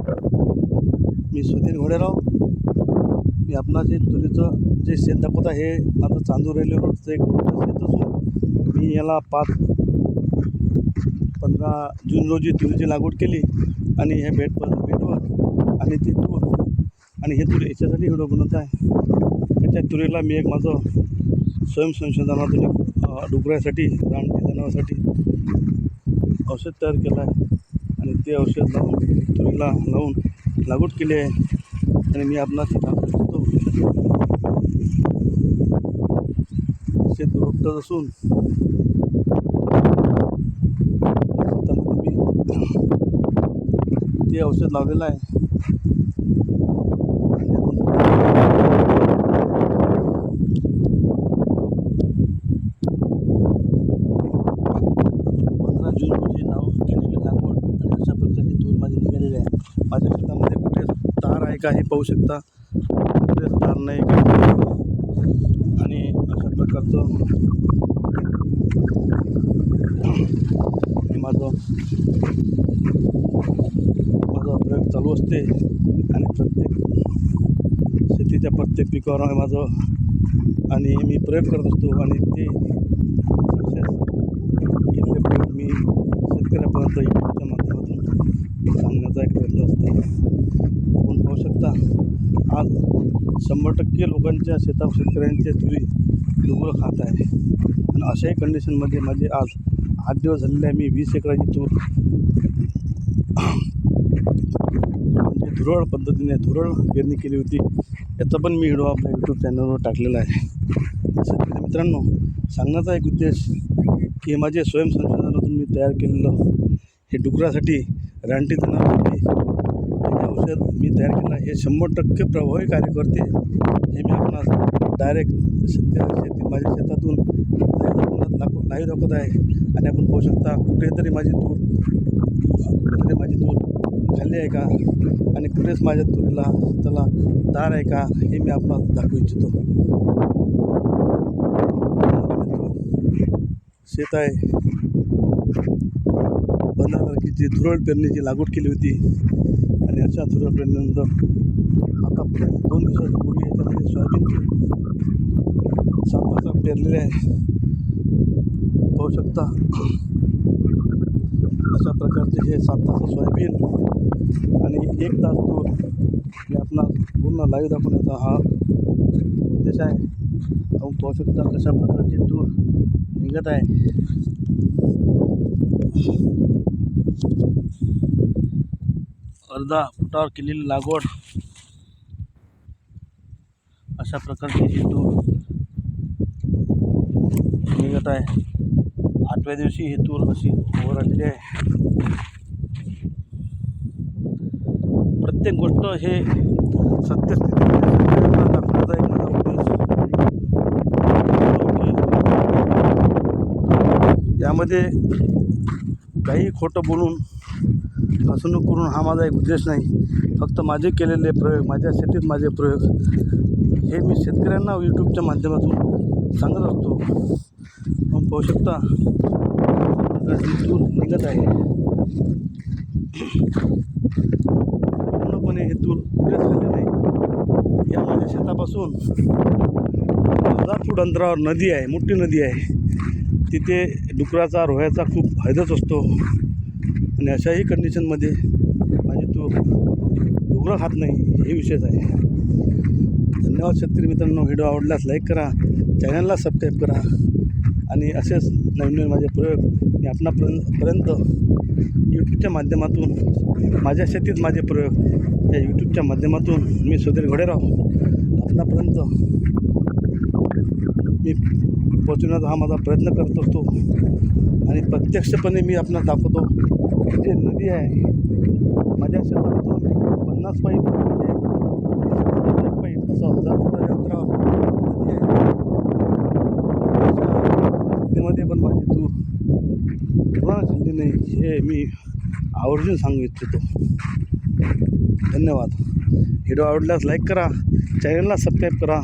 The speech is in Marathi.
मी सुधीर घोडेराव. मी आपणा जे तुरीचं जे शेत दाखवत आहे हे माझं चांदूर रेल्वे रोडचं एक शेत असून मी याला पाच पंधरा जून रोजी तुरीची लागवड केली आणि हे भेट बेडवर आणि ती तूर आणि हे तूर याच्यासाठी व्हिडिओ बनवत आहे. त्याच्या तुरीला मी एक माझं स्वयंसंशोधनातून एक डुकरासाठी रानटी जनावरासाठी औषध तयार केलं आहे. आणि ते औषध लावून तुरीला लावून लागवड केली आहे. आणि मी आपणास दाखवतो शेत रोपटत असून ते औषध लावलेलं आहे आणि आपण पंधरा जून रोजी नाव केलेली लागवड आणि अशा प्रकारची तूर माझी निघालेली आहे माझ्या शेतामध्ये कुठे तुम्ही काही पाहू शकता. तार नाही आणि अशा प्रकारचं माझं माझा प्रयोग चालू असते. आणि प्रत्येक शेतीच्या प्रत्येक पिकावर माझं आणि मी प्रयोग करत असतो. आणि ते केलेले प्रयोग मी शेतकऱ्यापर्यंत यूट्यूबच्या माध्यमातून सांगण्याचा एक प्रयत्न असतो. आज शंभर टक्के लोकांच्या शेता शेतकऱ्यांच्या चुरी डुकरं खात आहे. आणि अशाही कंडिशनमध्ये माझे आज आठ दिवस झालेले आहे. मी वीस एकराची तूर म्हणजे धुरळ पद्धतीने धुरळ पेरणी केली होती. याचा पण मी व्हिडिओ आपल्या यूट्यूब चॅनलवर टाकलेला आहे. शेतकरी म्हणजे मित्रांनो सांगण्याचा एक उद्देश की माझे स्वयंसंशोधनातून मी तयार केलेलं हे डुकरासाठी रानटी जनावरांसाठी औषध मी तयार केलं हे शंभर टक्के प्रभावी कार्य करते. हे मी आपणास डायरेक्ट शेतकऱ्या शेती माझ्या शेतातून लाकूड नाही दाखवत आहे. आणि आपण पाहू शकता कुठेतरी माझी तूर कुठेतरी माझी तूर खाल्ली आहे का? आणि कुठेच माझ्या तुरीला शेताला दार आहे का? हे मी आपणास दाखवू इच्छितो. शेत आहे. पंधरा तारखेची धुरळ पेरणीची लागवड केली होती आणि अशा धुरळ आता दोन दिवसापूर्वी याच्यामध्ये सोयाबीन सात तासात पेरलेले आहे. पाहू शकता. अशा प्रकारचे हे सात तास सोयाबीन आणि एक तास तूर मी आपणास पूर्ण लाईव्ह दाखवण्याचा हा उद्देश आहे. आपण पाहू शकता कशा प्रकारची तूर निघत आहे. अर्धा फुटावर केलेली लागवड. अशा प्रकारची ही तूर निघत आहे. आठव्या दिवशी ही तूर अशी वर आलेली आहे. प्रत्येक गोष्ट हे सत्यस्थितीमध्ये यामध्ये काही खोटं बोलून फसवणूक करून हा माझा एक उद्देश नाही. फक्त माझे केलेले प्रयोग माझ्या शेतीत माझे प्रयोग हे मी शेतकऱ्यांना यूट्यूबच्या माध्यमातून सांगत असतो. मग पाहू शकता दूर निघत आहे. पूर्णपणे हे तूर पुढे झाले नाही. या माझ्या शेतापासून हजार फूट अंतरावर नदी आहे मोठी नदी आहे. तिथे डुकराचा रोह्याचा खूप फायदाच असतो. आणि अशाही कंडिशनमध्ये माझी तो डुकरं खात नाही हे विशेष आहे. धन्यवाद शेतकरी मित्रांनो व्हिडिओ आवडल्यास लाईक करा चॅनलला सबस्क्राईब करा आणि असेच नवीन नवीन माझे प्रयोग मी आपणापर्यंत पर्यंत यूट्यूबच्या माध्यमातून माझ्या शेतीत माझे प्रयोग या यूट्यूबच्या माध्यमातून मी सुधीर घोडेराव आपणापर्यंत मी पोचवण्याचा हा माझा प्रयत्न करत असतो. आणि प्रत्यक्षपणे मी आपणास दाखवतो. जे नदी आहे. माझ्या शेतापासून पन्नास पाईप म्हणजे पाईप असं हजार फुटाच्या अंतरावर नदी आहे. नदीमध्ये पण माझी तूर कोणाला खाल्ली नाही हे मी आवर्जून सांगू इच्छितो. धन्यवाद. व्हिडिओ आवडल्यास लाईक करा. चॅनलला सबस्क्राईब करा.